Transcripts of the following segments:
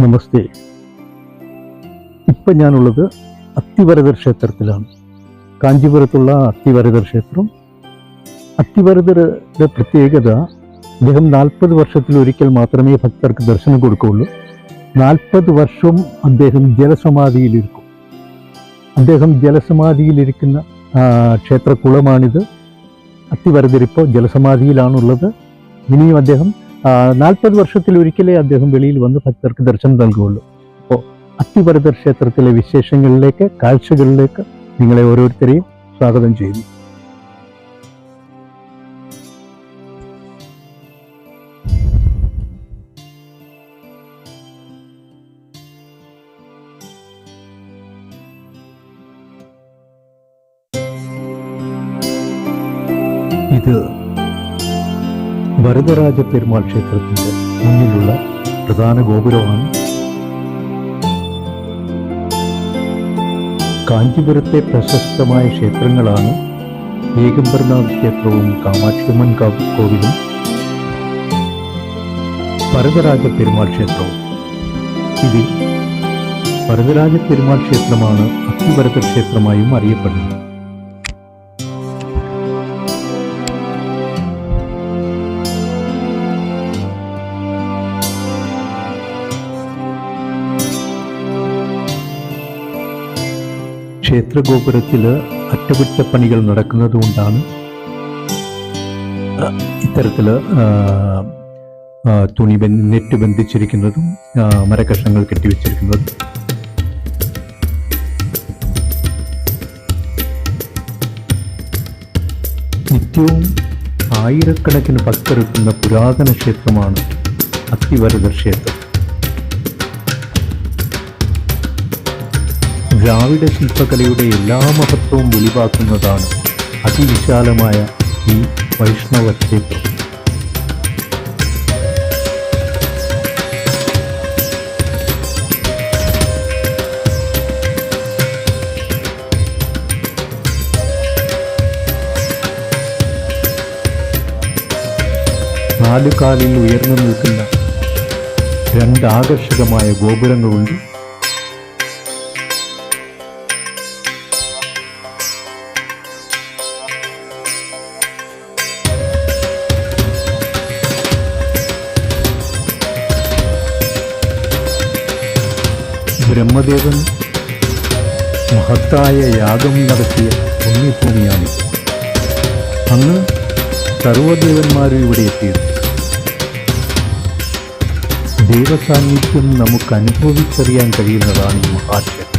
നമസ്തേ. ഇപ്പം ഞാനുള്ളത് അത്തിവരതർ ക്ഷേത്രത്തിലാണ്. കാഞ്ചീപുരത്തുള്ള അത്തിവരതർ ക്ഷേത്രം. അത്തിവരതരുടെ പ്രത്യേകത അദ്ദേഹം നാൽപ്പത് വർഷത്തിലൊരിക്കൽ മാത്രമേ ഭക്തർക്ക് ദർശനം കൊടുക്കുകയുള്ളൂ. നാൽപ്പത് വർഷവും അദ്ദേഹം ജലസമാധിയിലിരിക്കും. അദ്ദേഹം ജലസമാധിയിലിരിക്കുന്ന ക്ഷേത്രകുളമാണിത്. ഇപ്പോൾ ജലസമാധിയിലാണുള്ളത്. ഇനിയും അദ്ദേഹം നാൽപ്പത് വർഷത്തിൽ ഒരിക്കലേ അദ്ദേഹം വെളിയിൽ വന്ന് ഭക്തർക്ക് ദർശനം നൽകുകയുള്ളൂ. അപ്പോൾ അത്തിവരദർ ക്ഷേത്രത്തിലെ വിശേഷങ്ങളിലേക്ക് കാഴ്ചകളിലേക്ക് നിങ്ങളെ ഓരോരുത്തരെയും സ്വാഗതം ചെയ്യുന്നു. ഇത് വരദരാജ പെരുമാൾ ക്ഷേത്രത്തിന്റെ മുന്നിലുള്ള പ്രധാന ഗോപുരമാണ് കാഞ്ചിപുരത്തെ പ്രശസ്തമായ ക്ഷേത്രങ്ങളാണ് ഏകംബർനാഥ് ക്ഷേത്രവും കാമാക്ഷിമൻ കാവ് കോവിലും വരദരാജ പെരുമാൾ ക്ഷേത്രവും. ഇതിൽ വരദരാജ പെരുമാൾ ക്ഷേത്രമാണ് അത്തിവരദ ക്ഷേത്രമായും അറിയപ്പെടുന്നത്. ക്ഷേത്രഗോപുരത്തിൽ അറ്റകുറ്റപ്പണികൾ നടക്കുന്നതുകൊണ്ടാണ് ഇത്തരത്തിൽ തുണി നെറ്റ് ബന്ധിച്ചിരിക്കുന്നതും മരകഷ്ണങ്ങൾ കെട്ടിവെച്ചിരിക്കുന്നതും. നിത്യവും ആയിരക്കണക്കിന് ഭക്തരെത്തുന്ന പുരാതന ക്ഷേത്രമാണ് അത്തിവരദ ക്ഷേത്രം. ദ്രാവിഡ ശില്പകലയുടെ എല്ലാ മഹത്വവും വെളിവാക്കുന്നതാണ് അതിവിശാലമായ ഈ വൈഷ്ണവ ക്ഷേത്രം നാലു കാലിൽ ഉയർന്നു നിൽക്കുന്ന രണ്ട് ആകർഷകമായ ഗോപുരങ്ങളുണ്ട്. ബ്രഹ്മദേവൻ മഹത്തായ യാഗം നടത്തിയ പുണ്യഭൂമിയാണ് അന്ന് സർവദേവന്മാരും ഇവിടെ എത്തിയത് ദൈവസാന്നിധ്യം നമുക്ക് അനുഭവിച്ചറിയാൻ കഴിയുന്നതാണ് ഈ മഹാക്ഷേത്രം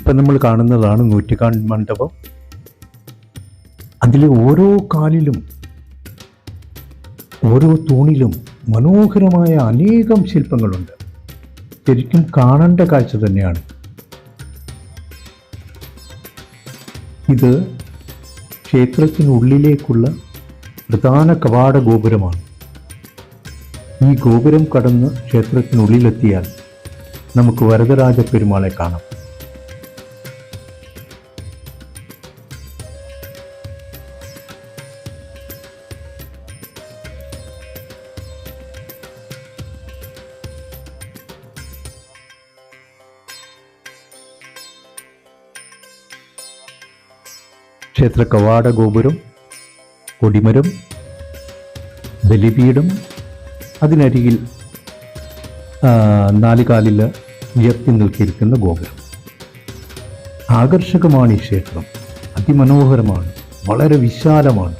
ഇപ്പം നമ്മൾ കാണുന്നതാണ് നൂറ്റിക്കാണ്ട് മണ്ഡപം. അതിലെ ഓരോ കാലിലും ഓരോ തൂണിലും മനോഹരമായ അനേകം ശില്പങ്ങളുണ്ട്. ശരിക്കും കാണേണ്ട കാഴ്ച തന്നെയാണ്. ഇത് ക്ഷേത്രത്തിനുള്ളിലേക്കുള്ള പ്രധാന കവാട ഗോപുരമാണ്. ഈ ഗോപുരം കടന്ന് ക്ഷേത്രത്തിനുള്ളിലെത്തിയാൽ നമുക്ക് വരദരാജ പെരുമാളെ കാണാം. ക്ഷേത്ര കവാട ഗോപുരം കൊടിമരം ബലിപീഠം അതിനരികിൽ നാലുകാലിൽ നാല് കാലിൽ ഉയർത്തി നിൽക്കിയിരിക്കുന്ന ഗോപുരം. ആകർഷകമാണ് ഈ ക്ഷേത്രം. അതിമനോഹരമാണ്. വളരെ വിശാലമാണ്.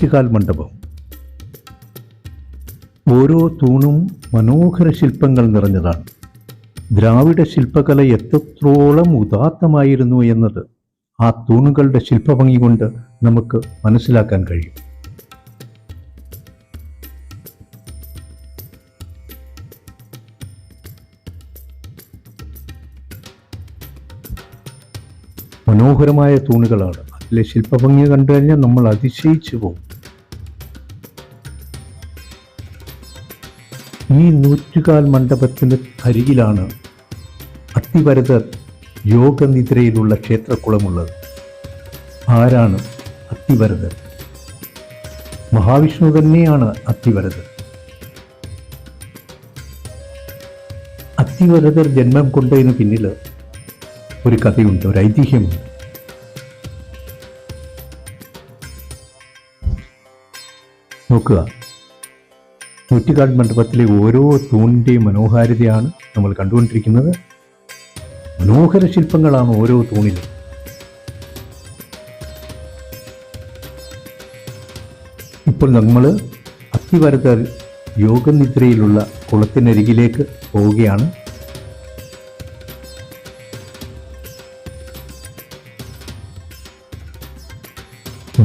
ആറ്റുകാൽ മണ്ഡപം. ഓരോ തൂണും മനോഹര ശില്പങ്ങൾ നിറഞ്ഞതാണ്. ദ്രാവിഡ ശില്പകല എത്രത്തോളം ഉദാത്തമായിരുന്നു എന്നത് ആ തൂണുകളുടെ ശില്പഭംഗി കൊണ്ട് നമുക്ക് മനസ്സിലാക്കാൻ കഴിയും. മനോഹരമായ തൂണുകളാണ്. അതിലെ ശില്പഭംഗി കണ്ടു കഴിഞ്ഞാൽ നമ്മൾ അതിശയിച്ചു പോകും. നൂറ്റുകാൽ മണ്ഡപത്തിന് കരികിലാണ് അത്തിവരതർ യോഗനിദ്രയിലുള്ള ക്ഷേത്രക്കുളമുള്ളത്. ആരാണ് അത്തിവരതർ മഹാവിഷ്ണു തന്നെയാണ് അത്തിവരതർ അത്തിവരതർ ജന്മം കൊണ്ടതിന് പിന്നിൽ ഒരു കഥയുണ്ട് ഒരു ഐതിഹ്യമുണ്ട്. നോക്കുക. നൂറ്റിക്കാട് മണ്ഡപത്തിലെ ഓരോ തൂണിന്റെയും മനോഹാരിതയാണ് നമ്മൾ കണ്ടുകൊണ്ടിരിക്കുന്നത്. മനോഹര ശില്പങ്ങളാണ് ഓരോ തൂണിലും. ഇപ്പോൾ നമ്മൾ അത്തിവരത്തർ യോഗനിദ്രയിലുള്ള കുളത്തിനരികിലേക്ക് പോവുകയാണ്.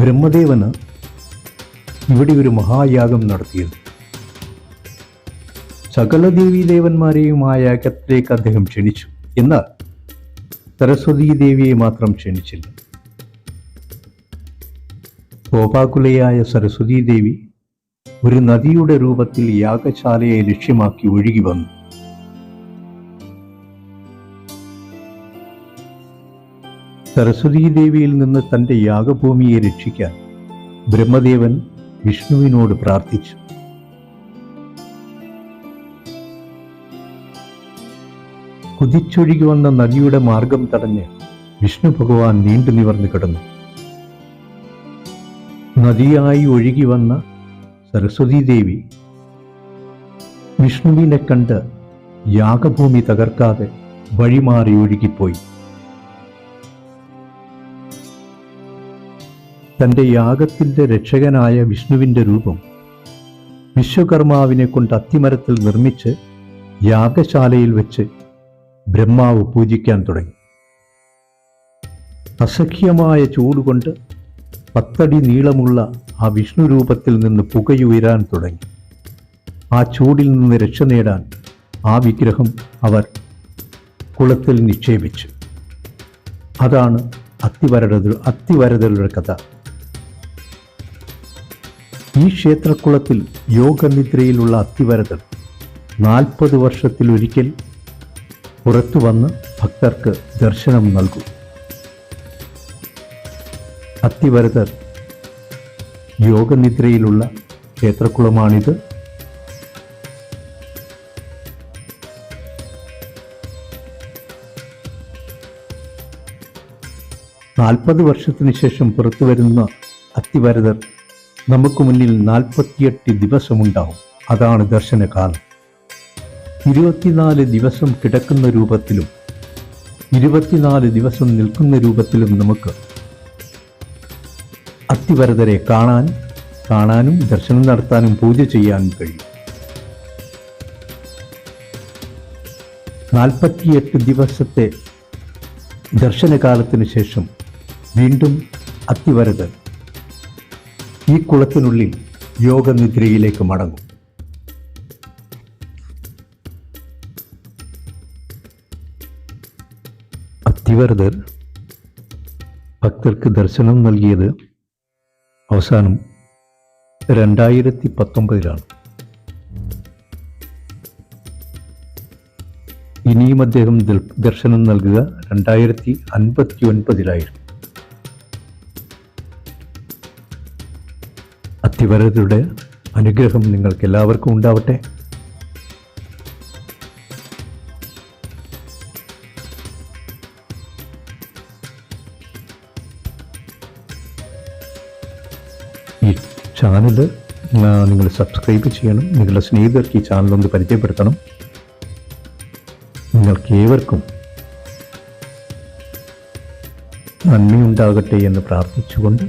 ബ്രഹ്മദേവന് ഇവിടെ ഒരു മഹായാഗം നടത്തിയത് സകല ദേവീദേവന്മാരെയും അകത്തിലേക്ക് അദ്ദേഹം ക്ഷണിച്ചു. എന്നാൽ സരസ്വതീ ദേവിയെ മാത്രം ക്ഷണിച്ചില്ല. കോപാകുലയായ സരസ്വതീ ദേവി ഒരു നദിയുടെ രൂപത്തിൽ യാഗശാലയെ ലക്ഷ്യമാക്കി ഒഴുകി വന്നു. സരസ്വതീ ദേവിയിൽ നിന്ന് തന്റെ യാഗഭൂമിയെ രക്ഷിക്കാൻ ബ്രഹ്മദേവൻ വിഷ്ണുവിനോട് പ്രാർത്ഥിച്ചു. കുതിച്ചൊഴുകി വന്ന നദിയുടെ മാർഗം തടഞ്ഞ് വിഷ്ണു ഭഗവാൻ നീണ്ടു നിവർന്നു കിടന്നു. നദിയായി ഒഴുകി വന്ന സരസ്വതീ ദേവി വിഷ്ണുവിനെ കണ്ട് യാഗഭൂമി തകർക്കാതെ വഴിമാറി ഒഴുകിപ്പോയി. തന്റെ യാഗത്തിന്റെ രക്ഷകനായ വിഷ്ണുവിന്റെ രൂപം വിശ്വകർമാവിനെ കൊണ്ട് അത്തിമരത്തിൽ നിർമ്മിച്ച് യാഗശാലയിൽ വെച്ച് ബ്രഹ്മാവ് പൂജിക്കാൻ തുടങ്ങി. അസഖ്യമായ ചൂടുകൊണ്ട് പത്തടി നീളമുള്ള ആ വിഷ്ണു രൂപത്തിൽ നിന്ന് പുകയുയരാൻ തുടങ്ങി. ആ ചൂടിൽ നിന്ന് രക്ഷ നേടാൻ ആ വിഗ്രഹം അവർ കുളത്തിൽ നിക്ഷേപിച്ചു. അതാണ് അത്തിവരട അത്തിവരതരുടെ കഥ. ഈ ക്ഷേത്രക്കുളത്തിൽ യോഗനിദ്രയിലുള്ള അത്തിവരതൻ നാൽപ്പത് വർഷത്തിലൊരിക്കൽ പുറത്തു വന്ന് ഭക്തർക്ക് ദർശനം നൽകും. അത്തിവരതർ യോഗനിദ്രയിലുള്ള ക്ഷേത്രക്കുളമാണിത് നാൽപ്പത് വർഷത്തിന് ശേഷം പുറത്തു വരുന്ന അത്തിവരതർ നമുക്ക് മുന്നിൽ നാൽപ്പത്തിയെട്ട് ദിവസമുണ്ടാവും. അതാണ് ദർശനകാലം. ഇരുപത്തിനാല് ദിവസം കിടക്കുന്ന രൂപത്തിലും ഇരുപത്തിനാല് ദിവസം നിൽക്കുന്ന രൂപത്തിലും നമുക്ക് അത്തിവരതരെ കാണാൻ കാണാനും ദർശനം നടത്താനും പൂജ ചെയ്യാനും കഴിയും. നാൽപ്പത്തിയെട്ട് ദിവസത്തെ ദർശനകാലത്തിന് ശേഷം വീണ്ടും അത്തിവരതർ ഈ കുളത്തിനുള്ളിൽ യോഗനിദ്രയിലേക്ക് മടങ്ങും. അത്തിവരതർ ഭക്തർക്ക് ദർശനം നൽകിയത് അവസാനം രണ്ടായിരത്തി പത്തൊമ്പതിലാണ് ഇനിയും അദ്ദേഹം ദർശനം നൽകുക രണ്ടായിരത്തി അൻപത്തി ഒൻപതിലായിരുന്നു അത്തിവരതരുടെ അനുഗ്രഹം നിങ്ങൾക്കെല്ലാവർക്കും ഉണ്ടാവട്ടെ. ചാനൽ നിങ്ങൾ സബ്സ്ക്രൈബ് ചെയ്യണം നിങ്ങളുടെ സ്നേഹിതർക്ക് ഈ ചാനൽ ഒന്ന് പരിചയപ്പെടുത്തണം. നിങ്ങൾക്ക് ഏവർക്കും നന്ദിയുണ്ടാകട്ടെ എന്ന് പ്രാർത്ഥിച്ചുകൊണ്ട്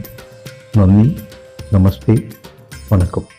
നന്ദി നമസ്തേ വണക്കം.